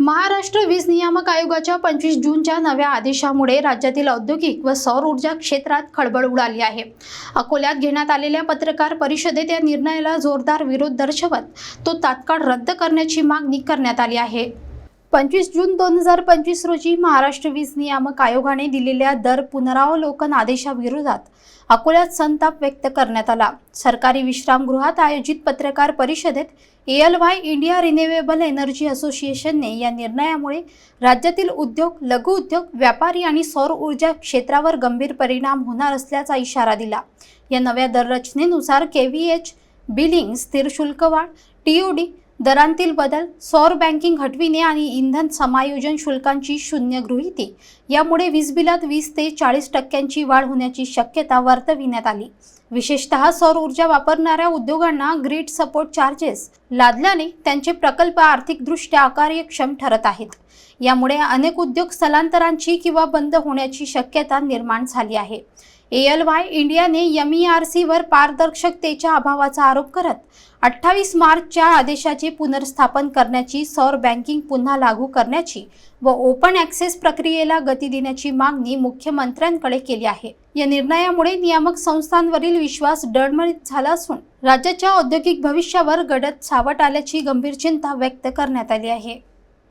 महाराष्ट्र वीज नियामक आयोगाच्या पंचवीस जूनच्या नव्या आदेशामुळे राज्यातील औद्योगिक व सौर ऊर्जा क्षेत्रात खळबळ उडाली आहे. अकोल्यात घेण्यात आलेल्या पत्रकार परिषदेत या निर्णयाला जोरदार विरोध दर्शवत तो तात्काळ रद्द करण्याची मागणी करण्यात आली आहे. पंचवीस जून दोन हजार पंचवीस रोजी महाराष्ट्र वीज नियामक आयोगाने दिलेल्या दर पुनरावलोकन आदेशाविरोधात अकोल्यात संताप व्यक्त करण्यात आला. सरकारी विश्रामगृहात आयोजित पत्रकार परिषदेत L Y India renewable energy असोसिएशनने या निर्णयामुळे राज्यातील उद्योग लघुउद्योग व्यापारी आणि सौर ऊर्जा क्षेत्रावर गंभीर परिणाम होणार असल्याचा इशारा दिला. या नव्या दररचनेनुसार के व्ही एच बिलिंग स्थिर शुल्कवाढ टी ओ डी दरांतील बदल सौर बँकिंग हटविणे आणि इंधन समायोजन शुल्कांची शून्य गृहिती यामुळे वीज बिलात वीस ते चाळीस टक्क्यांची वाढ होण्याची शक्यता वर्तविण्यात आली. विशेषतः सौर ऊर्जा वापरणाऱ्या उद्योगांना ग्रीड सपोर्ट चार्जेस लादल्याने त्यांचे प्रकल्प आर्थिकदृष्ट्या अकार्यक्षम ठरत आहेत. यामुळे अनेक उद्योग स्थलांतरांची किंवा बंद होण्याची शक्यता निर्माण झाली आहे. एल वाय इंडियाने एम ई आर सीवर पारदर्शकतेच्या अभावाचा आरोप करत अठ्ठावीस मार्चच्या आदेशाचे पुनर्स्थापन करण्याची सौर बँकिंग पुन्हा लागू करण्याची व ओपन ॲक्सेस प्रक्रियेला गती देण्याची मागणी मुख्यमंत्र्यांकडे केली आहे. या निर्णयामुळे नियामक संस्थांवरील विश्वास डळमळीत झाला असून राज्याच्या औद्योगिक भविष्यावर गडद सावट आल्याची गंभीर चिंता व्यक्त करण्यात आली आहे.